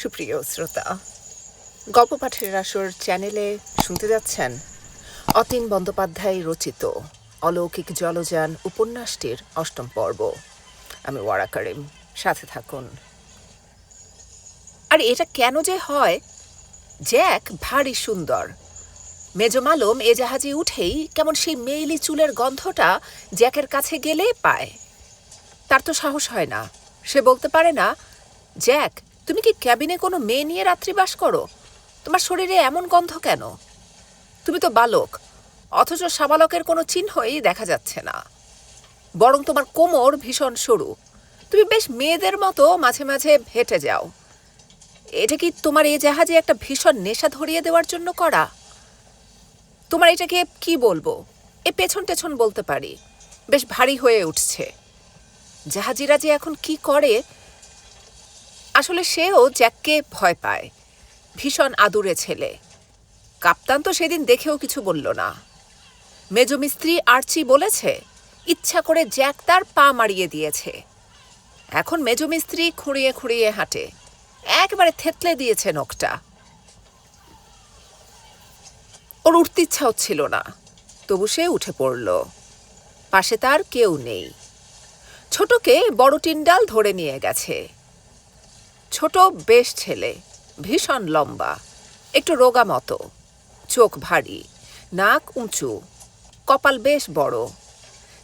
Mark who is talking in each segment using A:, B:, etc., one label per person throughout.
A: সুপ্রিয় শ্রোতা, গল্প পাঠের আসর চ্যানেলে শুনতে যাচ্ছেন অতীন বন্দ্যোপাধ্যায় রচিত অলৌকিক জলযান উপন্যাসটির অষ্টম পর্ব। আমি ওয়ারা করিম, সাথে থাকুন। আর, এটা কেন যে হয়? জ্যাক ভারী সুন্দর। মেজমালম এ জাহাজে উঠেই কেমন সেই মেইলি চুলের গন্ধটা জ্যাকের কাছে গেলে পায়। তার তো সাহস হয় না। সে বলতে পারে না, জ্যাক তুমি কি ক্যাবিনে কোনো মেয়ে নিয়ে রাত্রিবাস করো? তোমার শরীরে এমন গন্ধ কেন? তুমি তো বালক, অথচ সাবালকের কোনো চিহ্নই দেখা যাচ্ছে না। বরং তোমার কোমর ভীষণ সরু। তুমি বেশ মেয়েদের মতো মাঝে মাঝে হেঁটে যাও। এটা কি তোমার এই জাহাজে একটা ভীষণ নেশা ধরিয়ে দেওয়ার জন্য করা? তোমার এটাকে কি বলব? এ পেছন টেছন বলতে পারি। বেশ ভারী হয়ে উঠছে। জাহাজিরা যে এখন কি করে আসলে সেও জ্যাককে ভয় পায়। ভীষণ আদুরে ছেলে। কাপ্তান তো সেদিন দেখেও কিছু বলল না। মেজমিস্ত্রি আর্চি বলেছে, ইচ্ছা করে জ্যাক তার পা মারিয়ে দিয়েছে। এখন মেজমিস্ত্রি খুঁড়িয়ে খুঁড়িয়ে হাঁটে। একবারে থেতলে দিয়েছে নখটা। ওর উঠতে ইচ্ছা হচ্ছিল না। তবু সে উঠে পড়ল। পাশে তার কেউ নেই। ছোটকে বড় টিন্ডাল ধরে নিয়ে গেছে। ছোট বেশ ছেলে, ভীষণ লম্বা, একটু রোগা মতো, চোখ ভারী, নাক উঁচু, কপাল বেশ বড়,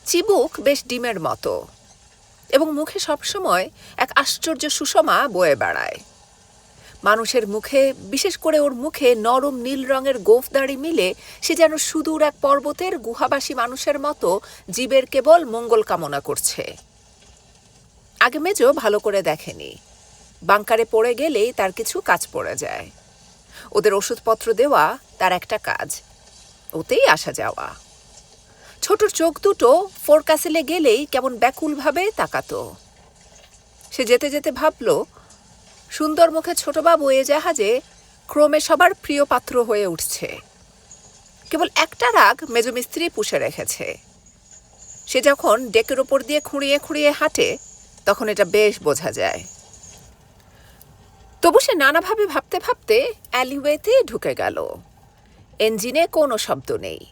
A: চিবুক বেশ ডিমের মতো এবং মুখে সবসময় এক আশ্চর্য সুষমা বয়ে বেড়ায়। মানুষের মুখে, বিশেষ করে ওর মুখে নরম নীল রঙের গোফদাড়ি মিলে সে যেন সুদূর এক পর্বতের গুহাবাসী মানুষের মতো জীবের কেবল মঙ্গল কামনা করছে। আগে মেজো ভালো করে দেখেনি। বাংকারে পড়ে গেলেই তার কিছু কাজ পড়ে যায়। ওদের ওষুধপত্র দেওয়া তার একটা কাজ, ওতেই আসা যাওয়া। ছোটর চোখ দুটো ফোরকাসেলে গেলেই কেমন ব্যাকুলভাবে তাকাতো। সে যেতে যেতে ভাবল, সুন্দর মুখে ছোটবাবু এ জাহাজে ক্রমে সবার প্রিয় পাত্র হয়ে উঠছে। কেবল একটা রাগ মেজমিস্ত্রি পুষে রেখেছে। সে যখন ডেকের ওপর দিয়ে খুঁড়িয়ে খুঁড়িয়ে হাঁটে, তখন এটা বেশ বোঝা যায়। তবু সে নানাভাবে ভাবতে ভাবতে অ্যালিওয়েতে ঢুকে গেল। এঞ্জিনে কোনো শব্দ নেই।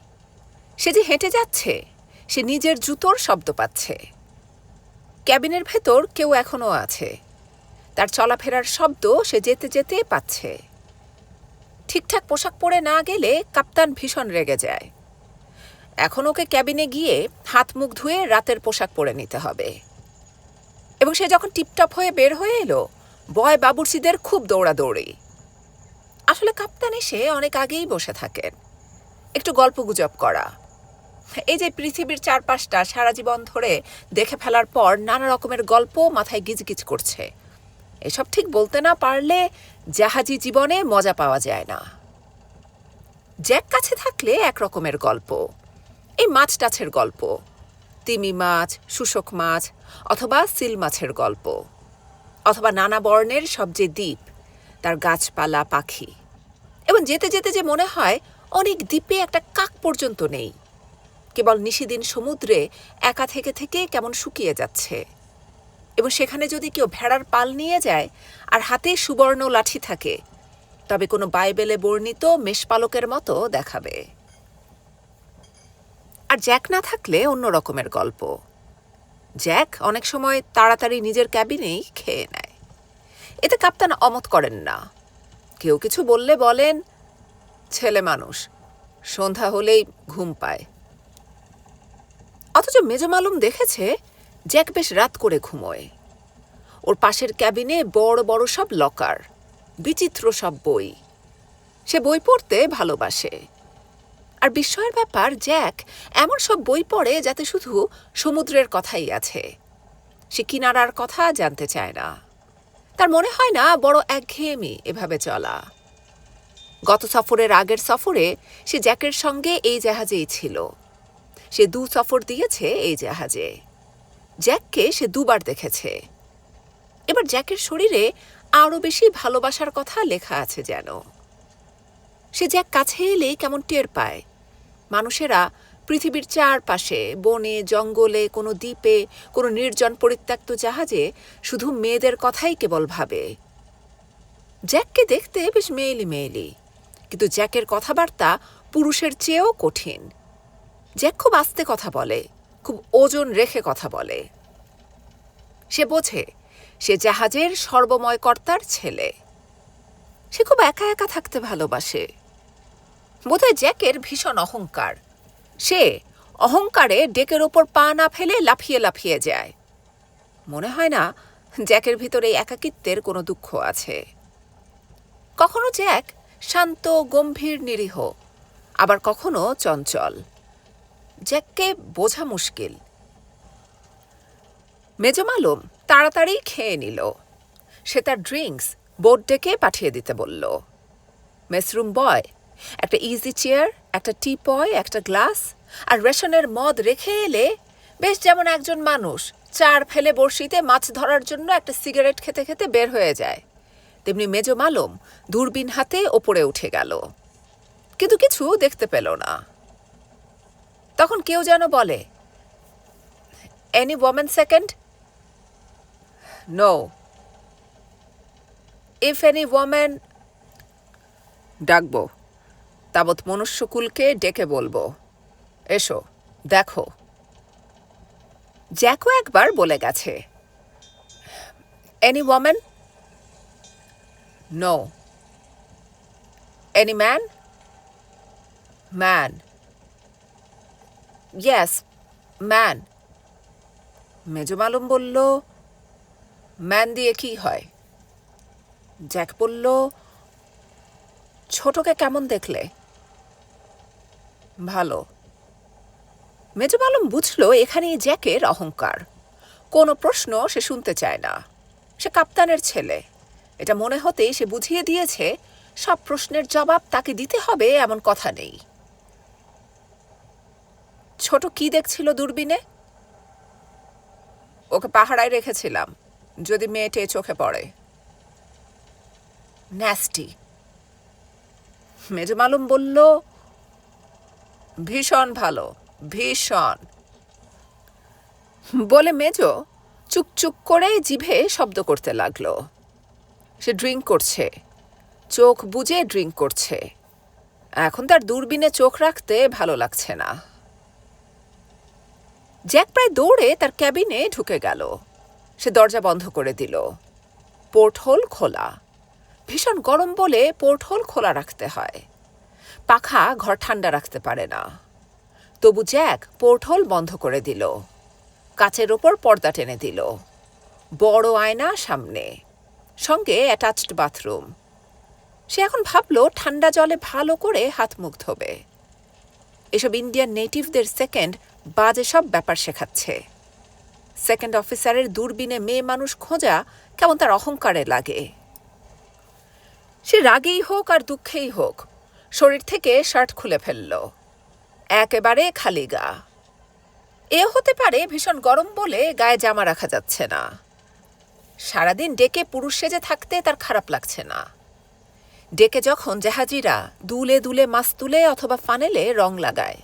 A: সে যে হেঁটে যাচ্ছে, সে নিজের জুতোর শব্দ পাচ্ছে। ক্যাবিনের ভেতর কেউ এখনও আছে। তার চলাফেরার শব্দ সে যেতে যেতে পাচ্ছে। ঠিকঠাক পোশাক পরে না গেলে কাপ্তান ভীষণ রেগে যায়। এখন ওকে ক্যাবিনে গিয়ে হাত মুখ ধুয়ে রাতের পোশাক পরে নিতে হবে। এবং সে যখন টিপটপ হয়ে বের হয়ে এলো বয় বাবুর্চিদের খুব দৌড়াদৌড়ি। আসলে কাপ্তান এসে অনেক আগেই বসে থাকেন। একটু গল্প গুজব করা। এই যে পৃথিবীর চারপাশটা সারা জীবন ধরে দেখে ফেলার পর নানা রকমের গল্প মাথায় গিজগিজ করছে। এসব ঠিক বলতে না পারলে জাহাজি জীবনে মজা পাওয়া যায় না। জ্যাক কাছে থাকলে এক রকমের গল্প। এই মাছ টাছের গল্প, তিমি মাছ, শুষক মাছ, অথবা সিল মাছের গল্প। অথবা নানা বর্ণের সব যে দ্বীপ, তার গাছপালা, পাখি। এবং যেতে যেতে যে মনে হয়, অনেক দ্বীপে একটা কাক পর্যন্ত নেই। কেবল নিশিদিন সমুদ্রে একা থেকে থেকে কেমন শুকিয়ে যাচ্ছে। এবং সেখানে যদি কেউ ভেড়ার পাল নিয়ে যায় আর হাতে সুবর্ণ লাঠি থাকে, তবে কোনো বাইবেলে বর্ণিত মেষপালকের মতো দেখাবে। আর জ্যাক না থাকলে অন্য রকমের গল্প। জ্যাক অনেক সময় তাড়াতাড়ি নিজের ক্যাবিনেই খেয়ে নেয়। এতে কাপ্তান অমত করেন না। কেউ কিছু বললে বলেন, ছেলে মানুষ, সন্ধ্যা হলেই ঘুম পায়। অথচ মেজমালুম দেখেছে জ্যাক বেশ রাত করে ঘুমোয়। ওর পাশের ক্যাবিনে বড় বড় সব লকার, বিচিত্র সব বই। সে বই পড়তে ভালোবাসে। আর বিস্ময়ের ব্যাপার, জ্যাক, এমন সব বই পড়ে যাতে শুধু সমুদ্রের কথাই আছে। সে কিনারার কথা জানতে চায় না। তার মনে হয় না, বড় একঘেয়েমি এভাবে চলা। গত সফরের আগের সফরে সে জ্যাকের সঙ্গে এই জাহাজেই ছিল। সে দু সফর দিয়েছে এই জাহাজে। জ্যাককে সে দুবার দেখেছে। এবার জ্যাকের শরীরে আরও বেশি ভালোবাসার কথা লেখা আছে যেন। সে জ্যাক কাছে এলেই কেমন টের পায়। মানুষেরা পৃথিবীর চারপাশে, বনে, জঙ্গলে, কোনো দ্বীপে, কোনো নির্জন পরিত্যক্ত জাহাজে শুধু মেয়েদের কথাই কেবল ভাবে। জ্যাককে দেখতে বেশ মেয়েলি মেয়েলি, কিন্তু জ্যাকের কথাবার্তা পুরুষের চেয়েও কঠিন। জ্যাক খুব আস্তে কথা বলে, খুব ওজন রেখে কথা বলে। সে বোঝে, সে জাহাজের সর্বময় কর্তার ছেলে। সে খুব একা একা থাকতে ভালোবাসে। বোধহয় জ্যাকের ভীষণ অহংকার। সে অহংকারে ডেকের ওপর পা না ফেলে লাফিয়ে লাফিয়ে যায়। মনে হয় না জ্যাকের ভিতরে একাকিত্বের কোনো দুঃখ আছে। কখনো জ্যাক শান্ত, গম্ভীর, নিরীহ, আবার কখনো চঞ্চল। জ্যাককে বোঝা মুশকিল। মেজমালুম তাড়াতাড়ি খেয়ে নিল। সে তার ড্রিঙ্কস বোর্ড ডেকে পাঠিয়ে দিতে বলল। মেসরুম বয় একটা ইজি চেয়ার একটা টি পয় একটা গ্লাস আর রেশনের মদ রেখে এলে বেশ যেমন একজন মানুষ, চার ফেলে বড়শিতে মাছ ধরার জন্য একটা সিগারেট খেতে খেতে বের হয়ে যায়। তেমনি মেজ মালম দূরবীন হাতে ওপরে উঠে গেল। কিন্তু কিছু দেখতে পেল না। তখন কেউ যেন বলে any women second no if any women ডাকবো। তাবৎ মনুষ্যকুলকে ডেকে বলব। এসো, দেখো। জ্যাকও একবার বলে গেছে। Any women no any man man yes man মেজমালুম বলল ম্যান দিয়ে কি হয়? জ্যাক বলল, ছোটকে কেমন দেখলে? ভালো। মেজমালুম বুঝল এখানেই জ্যাকের অহংকার। কোনো প্রশ্ন সে শুনতে চায় না। সে কাপ্তানের ছেলে। এটা মনে হতেই সে বুঝিয়ে দিয়েছে, সব প্রশ্নের জবাব তাকে দিতে হবে এমন কথা নেই। ছোট কি দেখছিল দূরবীনে? ওকে পাহারায় রেখেছিলাম, যদি মেয়েটে চোখে পড়ে। ন্যাস্টি। মেজমালুম বলল ভীষণ ভালো, ভীষণ। বলে মেজ চুকচুক করে জিভে শব্দ করতে লাগল। সে ড্রিঙ্ক করছে, চোখ বুজে ড্রিঙ্ক করছে। এখন তার দূরবীনে চোখ রাখতে ভালো লাগছে না। জ্যাক প্রায় দৌড়ে তার ক্যাবিনে ঢুকে গেল। সে দরজা বন্ধ করে দিল। পোর্টহোল খোলা। ভীষণ গরম বলে পোর্টহোল খোলা রাখতে হয়। পাখা ঘর ঠান্ডা রাখতে পারে না। তবু জ্যাক পোর্টহোল বন্ধ করে দিল। কাচের ওপর পর্দা টেনে দিল। বড় আয়না সামনে। সঙ্গে অ্যাটাচড বাথরুম। সে এখন ভাবল ঠান্ডা জলে ভালো করে হাত মুখ ধোবে। এসব ইন্ডিয়ান নেটিভদের সেকেন্ড বাজে সব ব্যাপার শেখাচ্ছে। সেকেন্ড অফিসারের দূরবীনে মেয়ে মানুষ খোঁজা কেমন তার অহংকারে লাগে। সে রাগেই হোক আর দুঃখেই হোক শরীর থেকে শার্ট খুলে ফেলল। একেবারে খালি গা। এ হতে পারে ভীষণ গরম বলে গায়ে জামা রাখা যাচ্ছে না। সারাদিন ডেকে পুরুষ সেজে থাকতে তার খারাপ লাগছে না। ডেকে যখন জাহাজিরা দুলে দুলে মাছ তুলে অথবা ফানেলে রং লাগায়,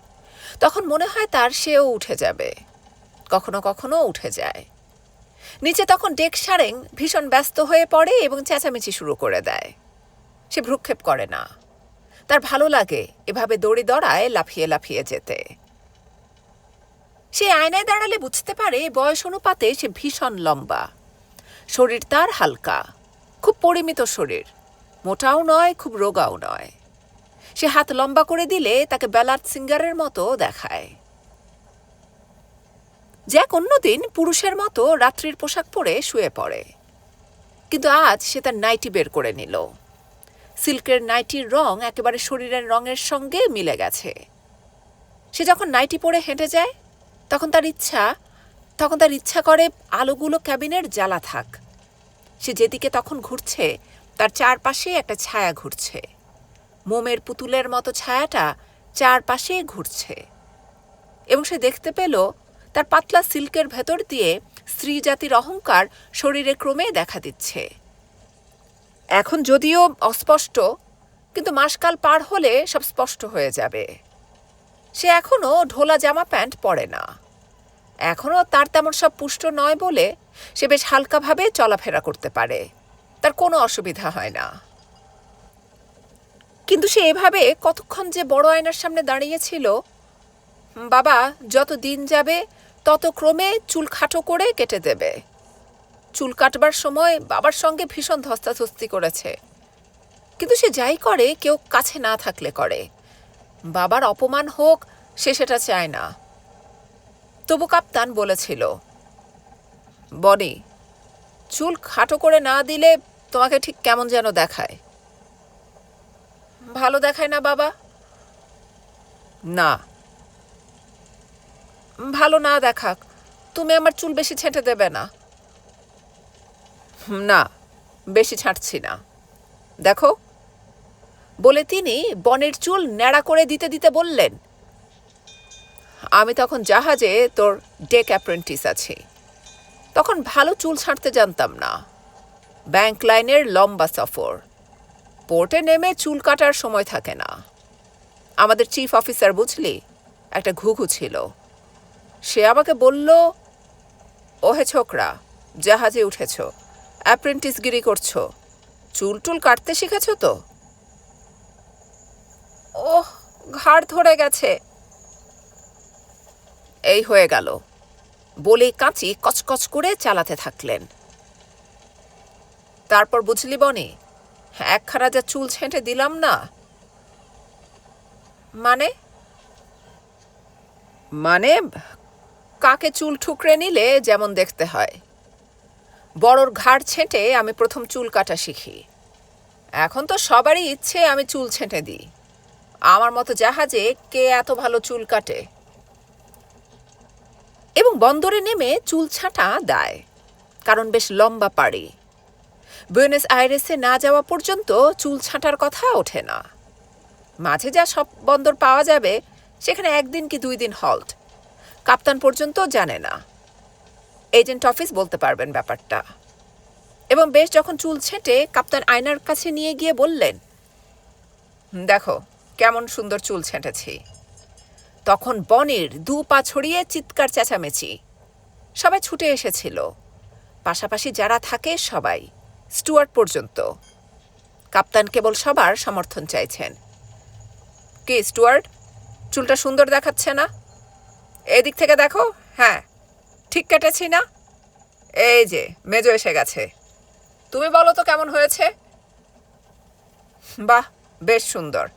A: তখন মনে হয় তার সেও উঠে যাবে। কখনো কখনো উঠে যায়। নিচে তখন ডেক সারেং ভীষণ ব্যস্ত হয়ে পড়ে এবং চেঁচামেচি শুরু করে দেয়। সে ভ্রুক্ষেপ করে না। তার ভালো লাগে এভাবে দড়ি দড়ায় লাফিয়ে লাফিয়ে যেতে। সে আয়নায় দাঁড়ালে বুঝতে পারে বয়স অনুপাতে সে ভীষণ লম্বা। শরীর তার হালকা, খুব পরিমিত শরীর, মোটাও নয়, খুব রোগাও নয়। সে হাত লম্বা করে দিলে তাকে বেলার সিঙ্গারের মতো দেখায়। জ্যাক অন্যদিন পুরুষের মতো রাত্রির পোশাক পরে শুয়ে পড়ে। কিন্তু আজ সে তার নাইটি বের করে নিল। সিল্কের নাইটির রং একেবারে শরীরের রঙের সঙ্গে মিলে গেছে। সে যখন নাইটি পরে হেঁটে যায়, তখন তার ইচ্ছা, তখন তার ইচ্ছা করে আলোগুলো ক্যাবিনের জ্বালা থাক। সে যেদিকে তখন ঘুরছে, তার চারপাশে একটা ছায়া ঘুরছে। মোমের পুতুলের মতো ছায়াটা চারপাশে ঘুরছে। এবং সে দেখতে পেল, তার পাতলা সিল্কের ভেতর দিয়ে স্ত্রী জাতির অহংকার শরীরে ক্রমে দেখা দিচ্ছে। এখন যদিও অস্পষ্ট, কিন্তু মাসকাল পার হলে সব স্পষ্ট হয়ে যাবে। সে এখনও ঢোলা জামা প্যান্ট পরে না। এখনও তার তেমন সব পুষ্ট নয় বলে সে বেশ হালকাভাবে চলাফেরা করতে পারে। তার কোনো অসুবিধা হয় না। কিন্তু সে এভাবে কতক্ষণ যে বড় আয়নার সামনে দাঁড়িয়েছিল বাবা যত দিন যাবে, তত ক্রমে চুল খাটো করে কেটে দেবে। চুল কাটবার সময় বাবার সঙ্গে ভীষণ ধস্তাধস্তি করেছে। কিন্তু সে যাই করে, কেউ কাছে না থাকলে করে। বাবার অপমান হোক, সে সেটা চায় না। তবু কাপ্তান বলেছিল, বনি, চুল খাটো করে না দিলে তোমাকে ঠিক কেমন যেন দেখায়। ভালো দেখায় না বাবা? না। ভালো না দেখাক, তুমি আমার চুল বেশি ছেঁটে দেবে না। না, বেশি ছাঁটছি না। দেখো। বলে তিনি বনের চুল ন্যাড়া করে দিতে দিতে বললেন, আমি তখন জাহাজে তোর ডেক অ্যাপ্রেন্টিস আছি। তখন ভালো চুল ছাঁটতে জানতাম না। ব্যাংক লাইনের লম্বা সফর। পোর্টে নেমে চুল কাটার সময় থাকে না। আমাদের চিফ অফিসার বুঝলি, একটা ঘুঘু ছিল। সে আমাকে বলল, ওহে ছোকরা, জাহাজে উঠেছ। অ্যাপ্রেন্টিসগিরি করছ। চুল টুল কাটতে শিখেছ তো? ওহ, ঘাড় ধরে গেছে। এই হয়ে গেল। বলে কাঁচি কচকচ করে চালাতে থাকলেন। তারপর বুঝলি বনে, একখানা যা চুল ছেঁটে দিলাম না? মানে? মানে কাকে চুল ঠুকরে নিলে যেমন দেখতে হয়। বড়র ঘাড় ছেঁটে আমি প্রথম চুল কাটা শিখি। এখন তো সবারই ইচ্ছে আমি চুল ছেঁটে দিই। আমার মতো জাহাজে কে এত ভালো চুল কাটে? এবং বন্দরে নেমে চুল ছাঁটা দেয়, কারণ বেশ লম্বা পাড়ি। বুয়েনাস আইরেসে না যাওয়া পর্যন্ত চুল ছাঁটার কথা ওঠে না। মাঝে যা সব বন্দর পাওয়া যাবে, সেখানে একদিন কি দুই দিন হল্ট কাপ্তান পর্যন্ত জানে না। এজেন্ট অফিস বলতে পারবেন ব্যাপারটা। এবং বেশ যখন চুল ছেঁটে কাপ্তান আয়নার কাছে নিয়ে গিয়ে বললেন দেখো, কেমন সুন্দর চুল ছেঁটেছি। তখন বনের দু পা ছড়িয়ে চিৎকার চেঁচামেচি। সবাই ছুটে এসেছিল। পাশাপাশি যারা থাকে সবাই, স্টুয়ার্ট পর্যন্ত। কাপ্তান কেবল সবার সমর্থন চাইছেন। কি, স্টুয়ার্ট? চুলটা সুন্দর দেখাচ্ছে না? এদিক থেকে দেখো হ্যাঁ ঠিক কেটেছি না? এই যে, মেজো এসে গেছে। তুমি বলো তো কেমন হয়েছে? বাহ, বেশ সুন্দর।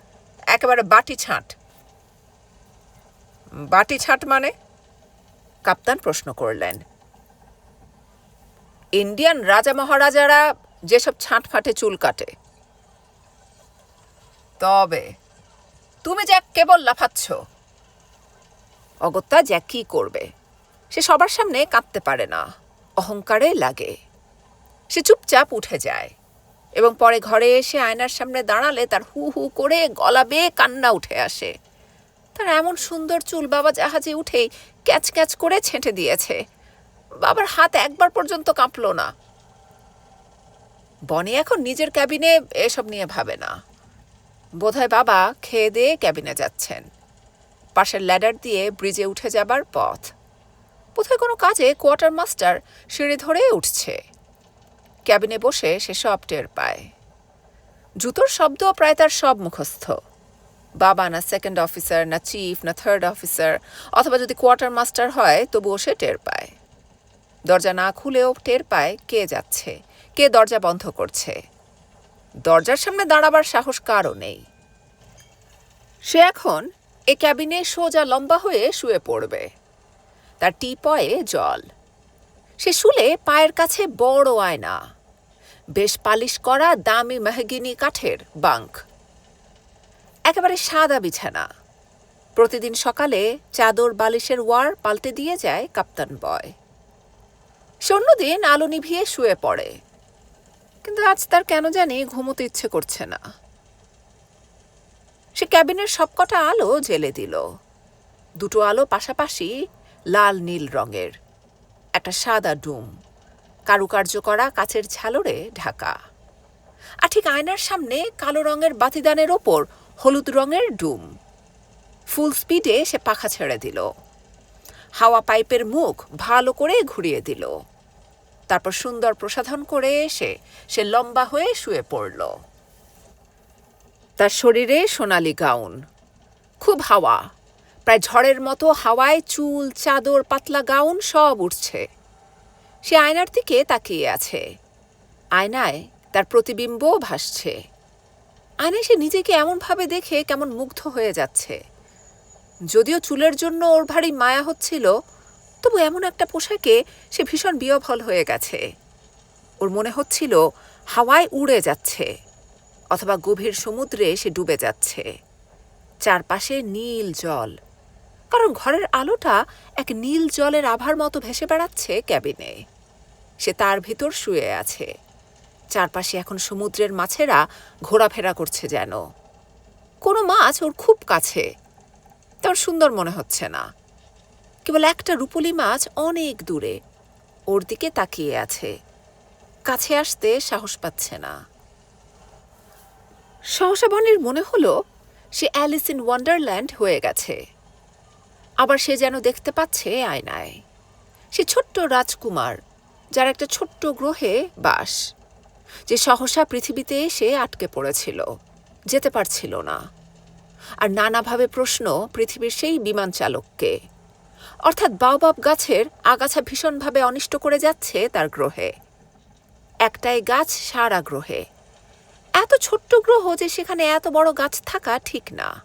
A: একেবারে বাটি ছাঁট। বাটি ছাঁট মানে? কাপ্তান প্রশ্ন করলেন। ইন্ডিয়ান রাজা মহারাজারা যেসব ছাঁট ফাটে চুল কাটে। তবে, তুমি জ্যাক কেবল লাফাচ্ছ। অগত্যা জ্যাক কি করবে? সে সবার সামনে কাঁদতে পারে না, অহংকারে লাগে। সে চুপচাপ উঠে যায় এবং পরে ঘরে এসে আয়নার সামনে দাঁড়ালে তার হু হু করে গলা বেয়ে কান্না উঠে আসে। তার এমন সুন্দর চুল বাবা জাহাজে উঠেই ক্যাচ ক্যাচ করে ছেঁটে দিয়েছে। বাবার হাত একবার পর্যন্ত কাঁপল না। বনি এখন নিজের ক্যাবিনে এসব নিয়ে ভাবে না। বোধহয় বাবা খেয়ে দিয়ে ক্যাবিনে যাচ্ছেন। পাশের ল্যাডার দিয়ে ব্রিজে উঠে যাবার পথ। বোধহয় কোনো কাজে কোয়ার্টার মাস্টার সিঁড়ি ধরে উঠছে। ক্যাবিনে বসে সে সব টের পায়। জুতোর শব্দ প্রায় তার সব মুখস্থ। বাবা না সেকেন্ড অফিসার না চিফ না থার্ড অফিসার অথবা যদি কোয়ার্টার মাস্টার হয়, তবুও সে টের পায়। দরজা না খুলেও টের পায় কে যাচ্ছে, কে দরজা বন্ধ করছে। দরজার সামনে দাঁড়াবার সাহস কারও নেই। সে এখন এ ক্যাবিনে সোজা লম্বা হয়ে শুয়ে পড়বে। তার টিপয়ে জল। সে শুলে পায়ের কাছে বড় আয়না। বেশ পালিশ করা দামি মেহগিনি কাঠের বাঙ্ক। একেবারে সাদা বিছানা। প্রতিদিন সকালে চাদর বালিশের ওয়ার পাল্টে দিয়ে যায় কাপ্তান বয়। সে আলো নিভিয়ে শুয়ে পড়ে। কিন্তু আজ তার কেন জানি ঘুমোতে ইচ্ছে করছে না। সে ক্যাবিনের সবকটা আলো জেলে দিল। দুটো আলো পাশাপাশি লাল নীল রঙের। একটা সাদা ডুম। কারুকার্য করা কাচের ঝালরে ঢাকা। আর ঠিক আয়নার সামনে কালো রঙের বাতিদানের ওপর হলুদ রঙের ডুম। ফুল স্পিডে সে পাখা ছেড়ে দিল। হাওয়া পাইপের মুখ ভালো করে ঘুরিয়ে দিল। তারপর সুন্দর প্রসাধন করে এসে সে লম্বা হয়ে শুয়ে পড়ল। তার শরীরে সোনালি গাউন। খুব হাওয়া। প্রায় ঝড়ের মতো হাওয়ায় চুল, চাদর, পাতলা গাউন সব উঠছে সে আয়নার দিকে তাকিয়ে আছে। আয়নায় তার প্রতিবিম্ব ভাসছে। আয়নায় সে নিজেকে এমনভাবে দেখে কেমন মুগ্ধ হয়ে যাচ্ছে। যদিও চুলের জন্য ওর ভারী মায়া হচ্ছিল, তবু এমন একটা পোশাকে সে ভীষণ বিয়ফল হয়ে গেছে। ওর মনে হচ্ছিল হাওয়ায় উড়ে যাচ্ছে, অথবা গভীর সমুদ্রে সে ডুবে যাচ্ছে। চারপাশে নীল জল। কারণ ঘরের আলোটা এক নীল জলের আভার মতো ভেসে বেড়াচ্ছে ক্যাবিনে। সে তার ভেতর শুয়ে আছে। চারপাশে এখন সমুদ্রের মাছেরা ঘোরাফেরা করছে যেন। কোনো মাছ ওর খুব কাছে। তার সুন্দর মনে হচ্ছে না। কেবল একটা রূপলি মাছ অনেক দূরে। ওর দিকে তাকিয়ে আছে। কাছে আসতে সাহস পাচ্ছে না। সহসা বনের মনে হলো, সে অ্যালিস ইন ওয়ান্ডারল্যান্ড হয়ে গেছে। আবার সে যেন দেখতে পাচ্ছে আয়নায়। সে ছোট্ট রাজকুমার, যার একটা ছোট্ট গ্রহে বাস, যে সহসা পৃথিবীতে এসে আটকে পড়েছিল, যেতে পারছিল না। আর নানাভাবে প্রশ্ন পৃথিবীর সেই বিমান চালককে, অর্থাৎ বাওবাব গাছের আগাছা ভীষণভাবে অনিষ্ট করে যাচ্ছে তার গ্রহে। একটাই গাছ সারা গ্রহে। এত ছোট্ট গ্রহ যে সেখানে এত বড় গাছ থাকা ঠিক না।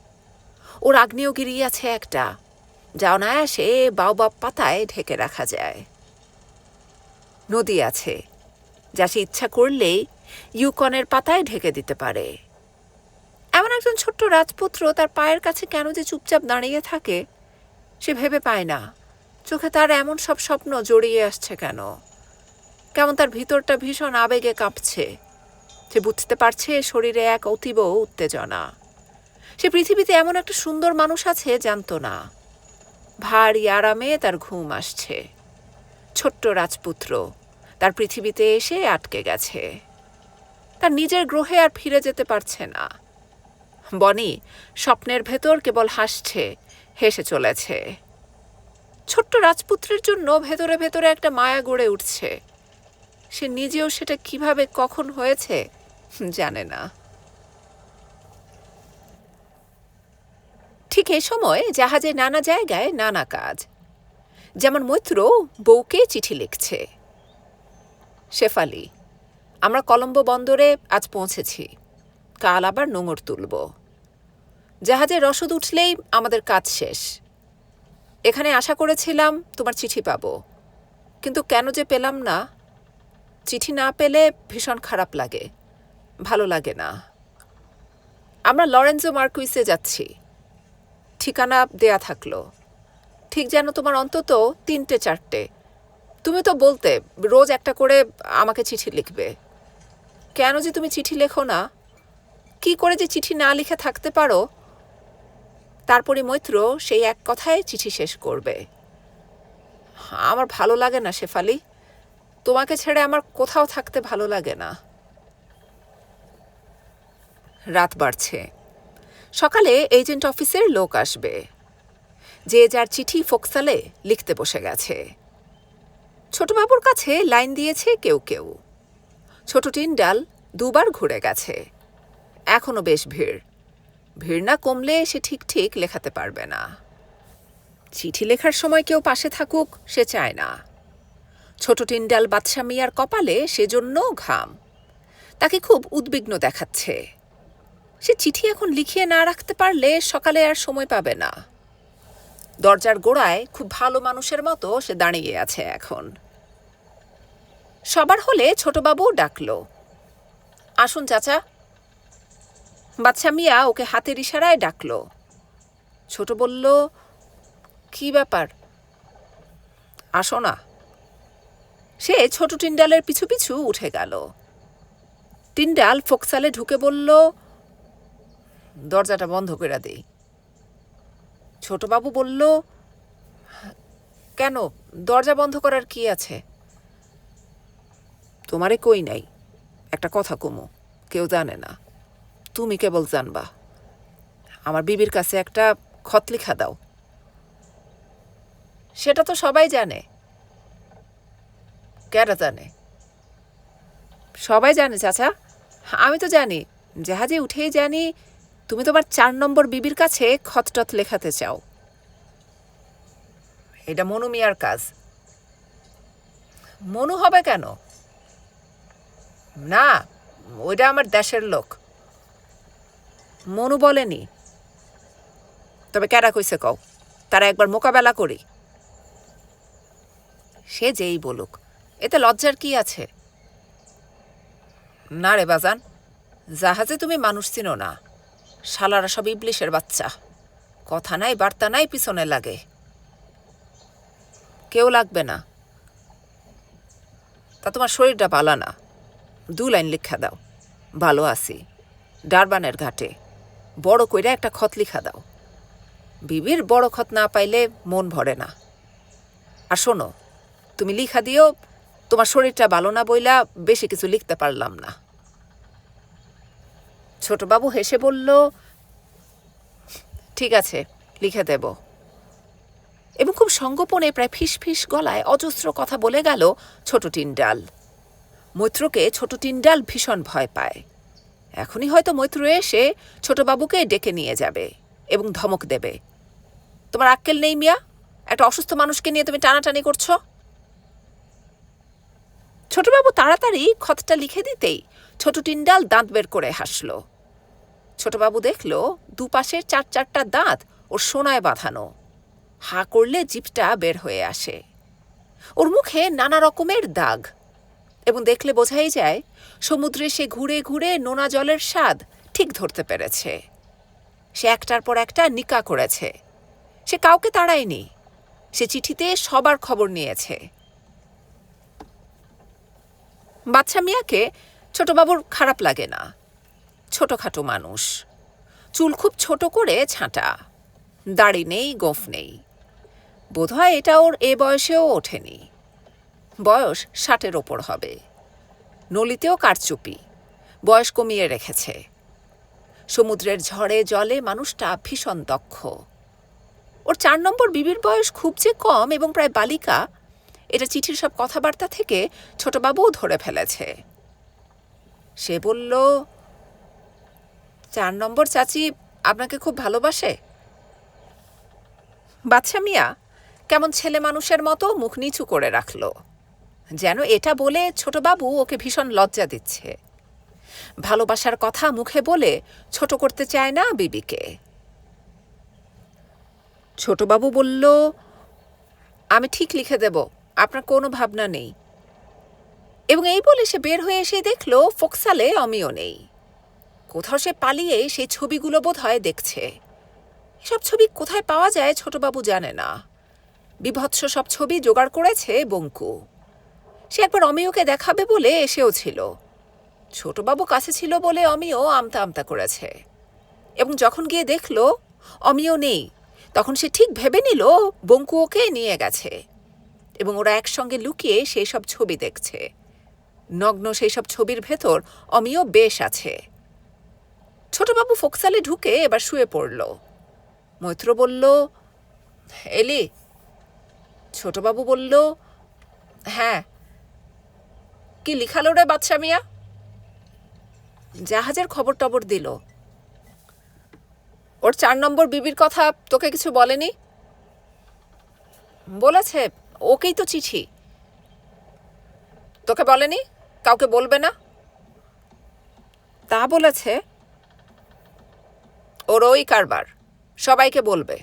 A: ওর আগ্নেয়গিরি আছে একটা যা অনায়াসে বাওবাব পাতায় ঢেকে রাখা যায়। নদী আছে, যা সে ইচ্ছা করলেই ইউকনের পাতায় ঢেকে দিতে পারে। এমন একজন ছোট্ট রাজপুত্র তার পায়ের কাছে কেন যে চুপচাপ দাঁড়িয়ে থাকে, সে ভেবে পায় না। চোখে তার এমন সব স্বপ্ন জড়িয়ে আসছে কেন? কেমন তার ভিতরটা ভীষণ আবেগে কাঁপছে। সে বুঝতে পারছে শরীরে এক অতীব উত্তেজনা। সে পৃথিবীতে এমন একটা সুন্দর মানুষ আছে জানতো না। ভারী আরামে তার ঘুম আসছে। ছোট্ট রাজপুত্র, তার পৃথিবীতে এসে আটকে গেছে। তার নিজের গ্রহে আর ফিরে যেতে পারছে না। বনি, স্বপ্নের ভেতর কেবল হাসছে, হেসে চলেছে। ছোট্ট রাজপুত্রের জন্য ভেতরে ভেতরে একটা মায়া গড়ে উঠছে। সে নিজেও সেটা কীভাবে, কখন হয়েছে, জানে না। ঠিক এ সময় জাহাজে নানা জায়গায় নানা কাজ। যেমন মৈত্র বউকে চিঠি লিখছে। শেফালি, আমরা কলম্বো বন্দরে আজ পৌঁছেছি। কাল আবার নোঙর তুলব। জাহাজে রসদ উঠলেই আমাদের কাজ শেষ। এখানে আশা করেছিলাম তোমার চিঠি পাবো। কিন্তু কেন যে পেলাম না? চিঠি না পেলে ভীষণ খারাপ লাগে। ভালো লাগে না। আমরা লরেন্সো মার্কুইসে যাচ্ছি। ঠিকানা দেয়া থাকল। ঠিক যেন তোমার অন্তত তিনটে, চারটে। তুমি তো বলতে রোজ একটা করে আমাকে চিঠি লিখবে। কেন যে তুমি চিঠি লেখো না? কি করে যে চিঠি না লিখে থাকতে পারো? তারপরে মৈত্র সেই এক কথায় চিঠি শেষ করবে। আমার ভালো লাগে না শেফালি। তোমাকে ছেড়ে আমার কোথাও থাকতে ভালো লাগে না। রাত বাড়ছে। সকালে এজেন্ট অফিসের লোক আসবে। যে যার চিঠি ফোকসালে লিখতে বসে গেছে। ছোটবাবুর কাছে লাইন দিয়েছে কেউ কেউ। ছোট টিন্ডাল দুবার ঘুরে গেছে। এখনও বেশ ভিড়। ভিড় না কমলে সে ঠিক ঠিক লেখাতে পারবে না। চিঠি লেখার সময় কেউ পাশে থাকুক, সে চায় না। ছোট টিন্ডাল বাদশা মিয়ার কপালে সেজন্য ঘাম। তাকে খুব উদ্বিগ্ন দেখাচ্ছে। সে চিঠি এখন লিখিয়ে না রাখতে পারলে সকালে আর সময় পাবে না। দরজার গোড়ায় খুব ভালো মানুষের মতো সে দাঁড়িয়ে আছে এখন। সবার হলে ছোটবাবু ডাকল। আসুন চাচা। বাচ্চা মিয়া ওকে হাতের ইশারায় ডাকল। ছোট বলল, কি ব্যাপার? আসো না। সে ছোট টিন্ডালের পিছু পিছু উঠে গেল। টিন্ডাল ফোকসালে ঢুকে বলল দরজাটা বন্ধ করে দেই। ছোটবাবু বলল, কেন? দরজা বন্ধ করার কি আছে? তোমারে কই নাই। একটা কথা কমু, কেউ জানে না। তুমি কেবল জানবা। আমার বিবির কাছে একটা খত লিখা দাও। সেটা তো সবাই জানে। কেরা জানে? সবাই জানে, চাচা। আমি তো জানি। জাহাজে উঠেই জানি তুমি তোমার চার নম্বর বিবির কাছে খতটত লেখাতে চাও। এটা মনু মিয়ার কাজ। মনু হবে কেন? না, ওইটা আমার দেশের লোক। মনু বলেনি। তবে কেরা কইছে কও? তারা একবার মোকাবেলা করি। সে যেই বলুক। এতে লজ্জার কি আছে? না রে বাজান, জাহাজে তুমি মানুষ চিনো না। শালারা সব ইবলিশের বাচ্চা। কথা নাই, বার্তা নাই, পিছনে লাগে। কেউ লাগবে না। তা তোমার শরীরটা পালা না। দু লাইন লিখা দাও। ভালো আছি। ডারবানের ঘাটে। বড় কইরা একটা খত লিখা দাও। বিবির বড় খত না পাইলে মন ভরে না। আর শোনো, তুমি লিখা দিও তোমার শরীরটা ভালো না বইলা বেশি কিছু লিখতে পারলাম না। ছোটবাবু হেসে বলল, ঠিক আছে, লিখে দেব। এবং খুব সঙ্গোপনে প্রায় ফিস গলায় অজস্র কথা বলে গেল ছোট টিন্ডাল। মৈত্রকে ছোট টিন্ডাল ভীষণ ভয় পায়। এখনই হয়তো মৈত্র এসে ছোটবাবুকে ডেকে নিয়ে যাবে এবং ধমক দেবে। তোমার আক্কেল নেই মিয়া? একটা অসুস্থ মানুষকে নিয়ে তুমি টানাটানি করছ? ছোটবাবু তাড়াতাড়ি ক্ষতটা লিখে দিতেই ছোট টিন্ডাল দাঁত বের করে হাসল। ছোটবাবু দেখল দুপাশের চার চারটা দাঁত ওর সোনায় বাঁধানো। হা করলে জিপটা বের হয়ে আসে। ওর মুখে নানা রকমের দাগ এবং দেখলে বোঝাই যায় সমুদ্রে সে ঘুরে ঘুরে নোনা জলের স্বাদ ঠিক ধরতে পেরেছে। সে একটার পর একটা নিকা করেছে। সে কাউকে তাড়ায়নি। সে চিঠিতে সবার খবর নিয়েছে। বাচ্চা মিয়াকে ছোটবাবুর খারাপ লাগে না। ছোটখাটো মানুষ। চুল খুব ছোট করে ছাঁটা। দাড়ি নেই, গোফ নেই। বোধহয় এটা ওর এ বয়সেও ওঠেনি। বয়স ষাটের ওপর হবে। নলিতেও কারচুপি। বয়স কমিয়ে রেখেছে। সমুদ্রের ঝড়ে জলে মানুষটা ভীষণ দক্ষ। ওর চার নম্বর বিবির বয়স খুব যে কম এবং প্রায় বালিকা, এটা চিঠির সব কথাবার্তা থেকে ছোটবাবুও ধরে ফেলেছে। সে বলল চার নম্বর চাচি আপনাকে খুব ভালোবাসে? বাচ্চা মিয়া, কেমন ছেলে মানুষের মতো মুখ নিচু করে রাখল। যেন এটা বলে ছোটবাবু ওকে ভীষণ লজ্জা দিচ্ছে। ভালোবাসার কথা মুখে বলে ছোট করতে চায় না বিবিকে। ছোটবাবু বলল, আমি ঠিক লিখে দেব, আপনার কোনো ভাবনা নেই। এবং এই বলে সে বের হয়ে এসে দেখল ফোকসালে অমিও নেই। কোথাও সে পালিয়ে সেই ছবিগুলো বোধ হয় দেখছে। এসব ছবি কোথায় পাওয়া যায় ছোটবাবু জানে না। বিভৎস সব ছবি জোগাড় করেছে বঙ্কু। সে একবার অমিয়কে দেখাবে বলে এসেও ছিল। ছোটবাবু কাছে ছিল বলে অমিয় আমতা আমতা করেছে। এবং যখন গিয়ে দেখল অমিয় নেই, তখন সে ঠিক ভেবে নিল বঙ্কু ওকে নিয়ে গেছে। এবং ওরা একসঙ্গে লুকিয়ে সেই সব ছবি দেখছে। নগ্ন সেই সব ছবির ভেতর অমিয় বেশ আছে। ছোটবাবু ফোকসালে ঢুকে এবার শুয়ে পড়ল। মৈত্র বলল, এলি। ছোটবাবু বলল হ্যাঁ। কি লিখালো রে বাদশা মিয়া? জাহাজের খবর টবর দিল। ওর চার নম্বর বিবির কথা তোকে কিছু বলেনি? বলেছে, ওকেই তো চিঠি। তোকে বলেনি? কাউকে বলবে না? তা বলেছে ওর ওই কারবার। সবাইকে বলবে।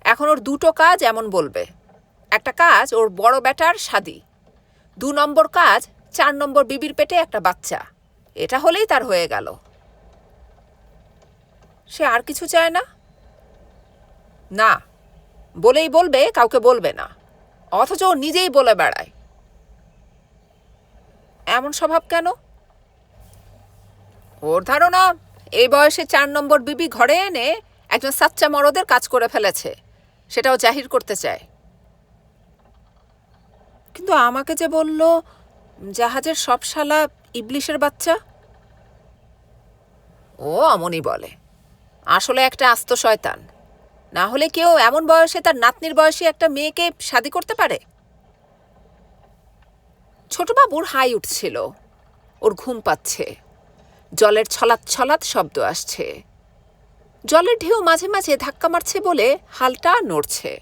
A: এখন ওর দুটো কাজ এমন বলবে। একটা কাজ ওর বড় বেটার শাদি। দু নম্বর কাজ চার নম্বর বিবির পেটে একটা বাচ্চা। এটা হলেই তার হয়ে গেল। সে আর কিছু চায় না? না, বলেই বলবে, কাউকে বলবে না। অথচ ও নিজেই বলে বেড়ায়। এমন স্বভাব কেন? ওর ধারণা এই বয়সে চার নম্বর বিবি ঘরে এনে একজন সাচ্চা মরদের কাজ করে ফেলেছে। সেটাও জাহির করতে চায়। কিন্তু আমাকে যে বলল, জাহাজের সব শালা ইবলিশের বাচ্চা? ও অমনই বলে, আসলে একটা আস্ত শয়তান। না হলে কেউ এমন বয়সে তার নাতনির বয়সী একটা মেয়েকে শাদি করতে পারে? ছোটবাবুর হাই উঠছিল, ওর ঘুম পাচ্ছে। জলের ছলাৎ ছলাৎ শব্দ আসছে। জলের ঢেউ মাঝে মাঝে ধাক্কা মারছে বলে হালটা নড়ছে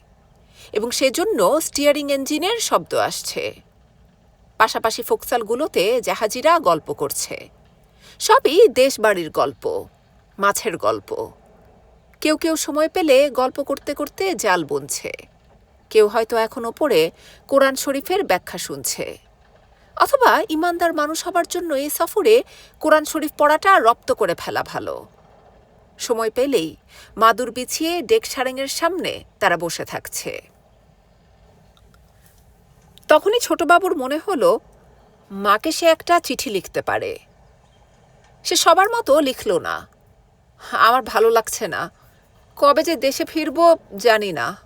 A: এবং সেজন্য স্টিয়ারিং ইঞ্জিনের শব্দ আসছে। পাশাপাশি ফোকসালগুলোতে জাহাজিরা গল্প করছে। সবই দেশবাড়ির গল্প, মাছের গল্প। কেউ কেউ সময় পেলে গল্প করতে করতে জাল বুনছে। কেউ হয়তো এখন ওপরে কোরআন শরীফের ব্যাখ্যা শুনছে। অথবা ইমানদার মানুষ হবার জন্য এই সফরে কোরআন শরীফ পড়াটা রপ্ত করে ফেলা ভালো। সময় পেলেই মাদুর বিছিয়ে ডেক সারেঙের সামনে তারা বসে থাকছে। তখনই ছোটবাবুর মনে হলো, মাকে সে একটা চিঠি লিখতে পারে। সে সবার মতো লিখল না। আমার ভালো লাগছে না। কবে যে দেশে ফিরব জানি না।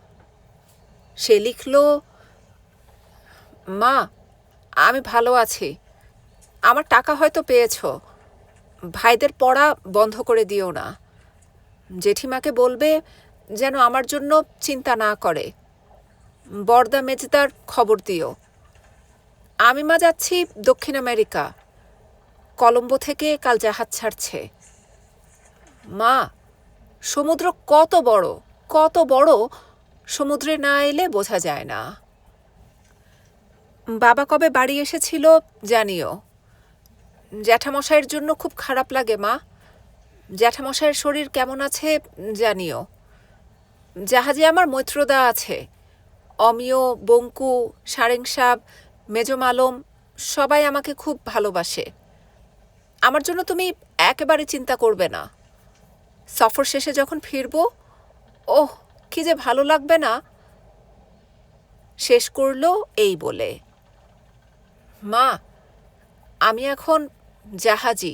A: সে লিখল, মা আমি ভালো আছি। আমার টাকা হয়তো পেয়েছ। ভাইদের পড়া বন্ধ করে দিও না। জেঠিমাকে বলবে যেন আমার জন্য চিন্তা না করে। বর্দা মেজদার খবর দিও। আমি মা যাচ্ছি দক্ষিণ আমেরিকা। কলম্বো থেকে কাল জাহাজ ছাড়ছে। মা, সমুদ্র কত বড় কত বড়, সমুদ্রে না এলে বোঝা যায় না। বাবা কবে বাড়ি এসেছিল জানিও। জ্যাঠামশাইয়ের জন্য খুব খারাপ লাগে, মা। জ্যাঠামশাইয়ের শরীর কেমন আছে জানিও। জাহাজে আমার মৈত্রদা আছে। অমিয়, বঙ্কু সারেং সাব মেজম আলম সবাই আমাকে খুব ভালোবাসে। আমার জন্য তুমি একেবারে চিন্তা করবে না। সফর শেষে যখন ফিরব, ওহ, কি যে ভালো লাগবে না। শেষ করল এই বলে। মা আমি এখন জাহাজি।